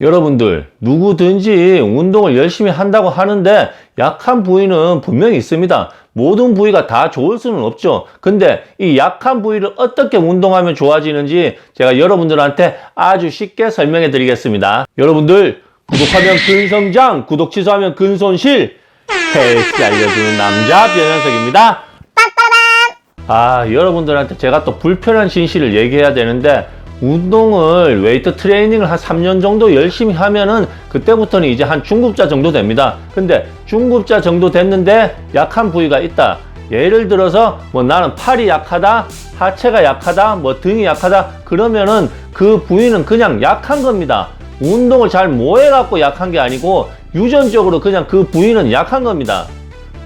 여러분들 누구든지 운동을 열심히 한다고 하는데 약한 부위는 분명히 있습니다. 모든 부위가 다 좋을 수는 없죠. 근데 이 약한 부위를 어떻게 운동하면 좋아지는지 제가 여러분들한테 아주 쉽게 설명해 드리겠습니다. 여러분들 구독하면 근성장, 구독 취소하면 근손실 헬스 알려주는 남자 변현석입니다. 아, 여러분들한테 제가 또 불편한 진실을 얘기해야 되는데, 운동을, 웨이트 트레이닝을 한 3년 정도 열심히 하면은, 그때부터는 이제 한 중급자 정도 됩니다. 근데 중급자 정도 됐는데, 약한 부위가 있다. 예를 들어서, 뭐 나는 팔이 약하다, 하체가 약하다, 뭐 등이 약하다, 그러면은 그 부위는 그냥 약한 겁니다. 운동을 잘 못 해갖고 약한 게 아니고, 유전적으로 그냥 그 부위는 약한 겁니다.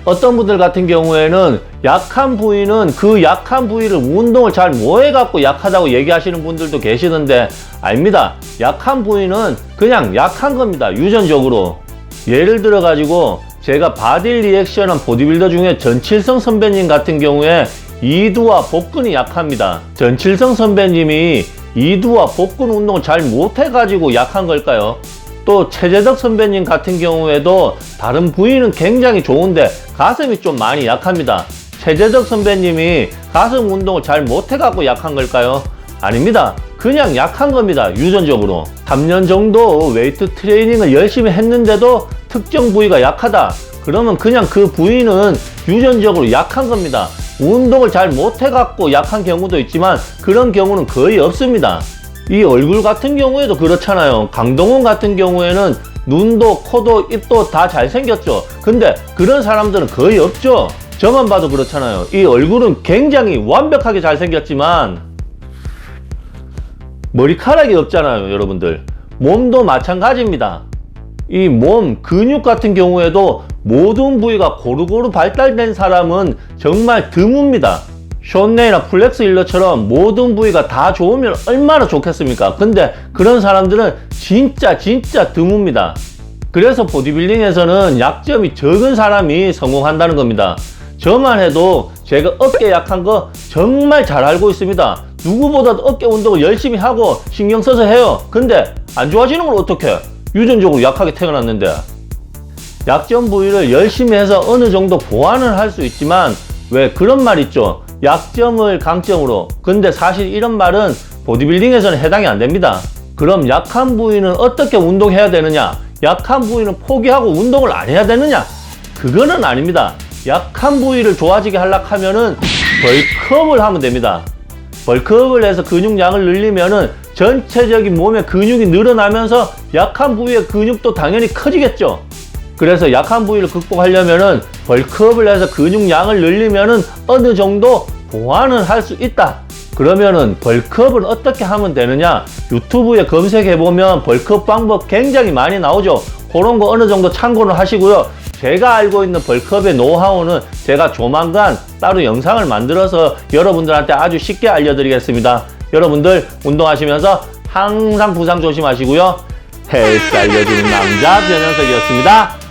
어떤 분들 같은 경우에는 약한 부위는 그 약한 부위를 운동을 잘 못해갖고 약하다고 얘기하시는 분들도 계시는데 아닙니다. 약한 부위는 그냥 약한 겁니다. 유전적으로. 예를 들어 가지고 제가 바디 리액션한 보디빌더 중에 전칠성 선배님 같은 경우에 이두와 복근이 약합니다. 전칠성 선배님이 이두와 복근 운동을 잘 못해가지고 약한 걸까요? 또 최재덕 선배님 같은 경우에도 다른 부위는 굉장히 좋은데 가슴이 좀 많이 약합니다. 최재덕 선배님이 가슴 운동을 잘 못해갖고 약한 걸까요? 아닙니다. 그냥 약한 겁니다. 유전적으로. 3년 정도 웨이트 트레이닝을 열심히 했는데도 특정 부위가 약하다. 그러면 그냥 그 부위는 유전적으로 약한 겁니다. 운동을 잘 못해갖고 약한 경우도 있지만 그런 경우는 거의 없습니다. 이 얼굴 같은 경우에도 그렇잖아요. 강동원 같은 경우에는 눈도 코도 입도 다 잘생겼죠. 근데 그런 사람들은 거의 없죠. 저만 봐도 그렇잖아요. 이 얼굴은 굉장히 완벽하게 잘생겼지만 머리카락이 없잖아요, 여러분들. 몸도 마찬가지입니다. 이 몸 근육 같은 경우에도 모든 부위가 고루고루 발달된 사람은 정말 드뭅니다. 쇼네이나 플렉스 힐러처럼 모든 부위가 다 좋으면 얼마나 좋겠습니까? 근데 그런 사람들은 진짜 진짜 드뭅니다. 그래서 보디빌딩에서는 약점이 적은 사람이 성공한다는 겁니다. 저만 해도 제가 어깨 약한 거 정말 잘 알고 있습니다. 누구보다도 어깨 운동을 열심히 하고 신경 써서 해요. 근데 안 좋아지는 걸 어떻게? 유전적으로 약하게 태어났는데. 약점 부위를 열심히 해서 어느 정도 보완을 할 수 있지만 왜 그런 말 있죠? 약점을 강점으로. 근데 사실 이런 말은 보디빌딩에서는 해당이 안 됩니다. 그럼 약한 부위는 어떻게 운동해야 되느냐? 약한 부위는 포기하고 운동을 안 해야 되느냐? 그거는 아닙니다. 약한 부위를 좋아지게 하려고 하면은 벌크업을 하면 됩니다. 벌크업을 해서 근육량을 늘리면은 전체적인 몸의 근육이 늘어나면서 약한 부위의 근육도 당연히 커지겠죠. 그래서 약한 부위를 극복하려면은 벌크업을 해서 근육량을 늘리면은 어느 정도 보완을 할 수 있다. 그러면은 벌크업을 어떻게 하면 되느냐? 유튜브에 검색해 보면 벌크업 방법 굉장히 많이 나오죠. 그런 거 어느 정도 참고를 하시고요. 제가 알고 있는 벌크업의 노하우는 제가 조만간 따로 영상을 만들어서 여러분들한테 아주 쉽게 알려드리겠습니다. 여러분들 운동하시면서 항상 부상 조심하시고요. 헬스 알려주는 남자 변현석이었습니다.